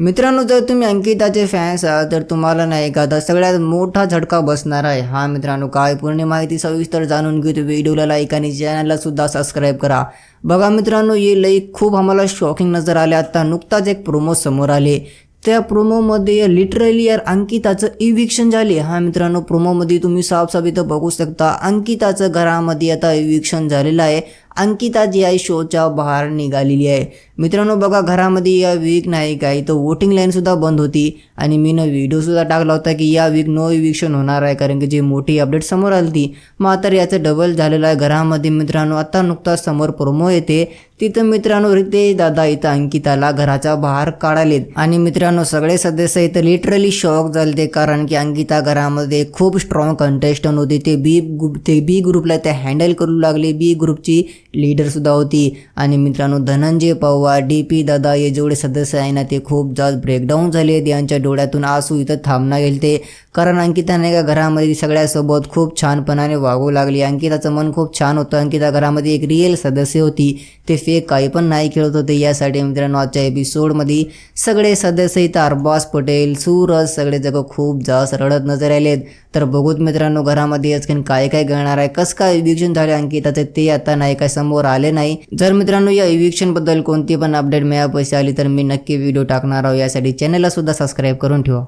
मित्रांनो जर तुम्ही अंकिताचे फॅन्स आहात तर तुम्हाला नाही का आता सगळ्यात मोठा झटका बसणार आहे. हा मित्रांनो काय पूर्ण माहिती सविस्तर जाणून घेऊ व्हिडिओला लाईक आणि चॅनलला सुद्धा सबस्क्राईब करा. बघा मित्रांनो हे लई खूप आम्हाला शॉकिंग नजर आले. आता नुकताच एक प्रोमो समोर आले. त्या प्रोमोमध्ये लिटरली यार अंकिताचं इविक्शन झाले. हा मित्रांनो प्रोमोमध्ये तुम्ही साफसाफ इथं बघू शकता. अंकिताचं घरामध्ये आता इविक्शन झालेलं आहे. अंकिता जी आहे शोच्या बाहेर निघालेली आहे. मित्रांनो बघा घरामध्ये या वीक नाही काय इथं वोटिंग लाईनसुद्धा बंद होती. आणि मी न व्हिडिओसुद्धा टाकला होता की या वीक नो इविक्शन होणार आहे. कारण की जी मोठी अपडेट समोर आली ती आता याचं डबल झालेलं आहे. घरामध्ये मित्रांनो आता नुकताच समोर प्रोमो येते. तिथं मित्रांनो रिते दादा इथं अंकिताला घराच्या बाहेर काढालेत. आणि मित्रांनो सगळे सदस्य इथं लिटरली शॉक झाले कारण की अंकिता घरामध्ये खूप स्ट्रॉंग कंटेस्टंट होते. ते बी ग्रुप ते बी ग्रुपला ते हँडल करू लागले. बी ग्रुपची लीडरसुद्धा होती. आणि मित्रांनो धनंजय पवार डी पी दादा हे जेवढे सदस्य आहे ना ते खूप जास्त ब्रेकडाऊन झाले यांच्या डोळ्यातून आसू इथं थांबणार गेले ते कारण अंकिता नाही का घरामध्ये सगळ्यासोबत खूप छानपणाने वागू लागली. अंकिताचं मन खूप छान होतं. अंकिता घरामध्ये एक रिअल सदस्य होती. ते फेक काही पण नाही खेळत होते. यासाठी मित्रांनो आजच्या एपिसोडमध्ये सगळे सदस्य इथं अरबाज पटेल सूरज सगळे जग खूप जास्त रडत नजर आलेत. तर बघूत मित्रांनो घरामध्ये आजकाल काय काय घडणार आहे? कसं काय इव्हिक्शन झाले अंकिताचं? ते आता नाही काय समोर आले नाही. जर मित्रांनो या इव्हिक्शनबद्दल कोणती पण अपडेट मिळापैसे आली तर मी नक्की व्हिडिओ टाकणार आहोत यासाठी चॅनलला सुद्धा सबस्क्राईब करून ठेवा.